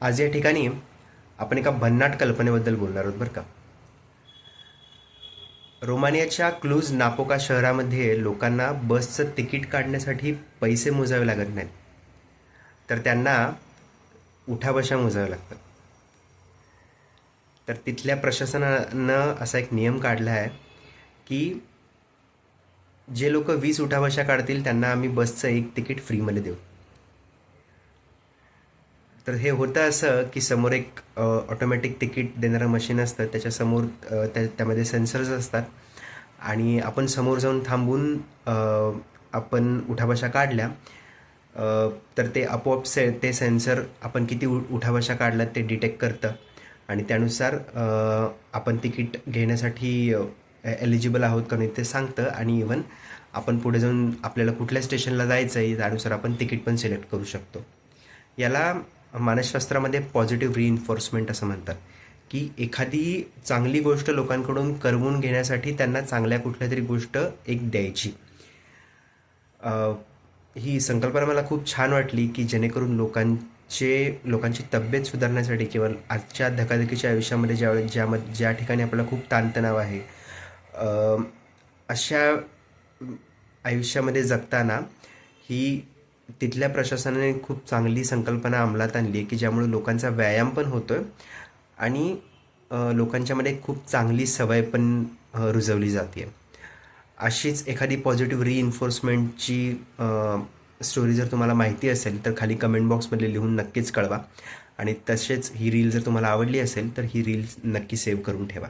आज या ठिकाणी आपण एका भन्नाट कल्पनेबद्दल बोलणार आहोत बरं का. रोमानियाच्या क्लूज नापोका शहरामध्ये लोकांना बसचं तिकीट काढण्यासाठी पैसे मोजावे लागत नाहीत. तर त्यांना उठाबशा मोजाव्या लागतात. तर तिथल्या प्रशासनानं असा एक नियम काढला आहे की जे लोक वीस उठाबशा काढतील त्यांना आम्ही बसचं एक तिकीट फ्रीमध्ये देऊ. तर हे होतं असं की समोर एक ऑटोमॅटिक तिकीट देणारं मशीन असतं. त्याच्यासमोर त्या त्यामध्ये सेन्सर्स असतात. आणि आपण समोर जाऊन थांबून आपण उठाबशा काढल्या तर ते आपोआप से ते सेन्सर आपण किती उ उठाबशा काढल्यात ते डिटेक्ट करतं. आणि त्यानुसार आपण तिकीट घेण्यासाठी एलिजिबल आहोत का नाही ते सांगतं. आणि इवन आपण पुढे जाऊन आपल्याला कुठल्या स्टेशनला जायचं आहे त्यानुसार आपण तिकीट पण सिलेक्ट करू शकतो. याला मानसशास्त्रामध्ये पॉझिटिव्ह रिइन्फोर्समेंट असं म्हणतात. की एखादी चांगली गोष्ट लोकांकडून करवून घेण्यासाठी त्यांना चांगल्या कुठल्या तरी गोष्ट एक द्यायची. ही संकल्पना मला खूप छान वाटली की जेणेकरून लोकांचे लोकांची तब्येत सुधारण्यासाठी किंवा आजच्या धकाधकीच्या आयुष्यामध्ये ज्या ज्यामध्ये ज्या ठिकाणी आपल्याला खूप ताणतणाव आहे अशा आयुष्यामध्ये जगताना ही तिथल्या प्रशासनाने खूप चांगली संकल्पना अंमलात आणली आहे की ज्यामुळे लोकांचा व्यायाम पण होतो आहे आणि लोकांच्यामध्ये खूप चांगली सवय पण रुजवली जाते. अशीच एखादी पॉझिटिव्ह रिइन्फोर्समेंटची स्टोरी जर तुम्हाला माहिती असेल तर खाली कमेंट बॉक्समध्ये लिहून नक्कीच कळवा. आणि तसेच ही रील जर तुम्हाला आवडली असेल तर ही रील नक्की सेव्ह करून ठेवा.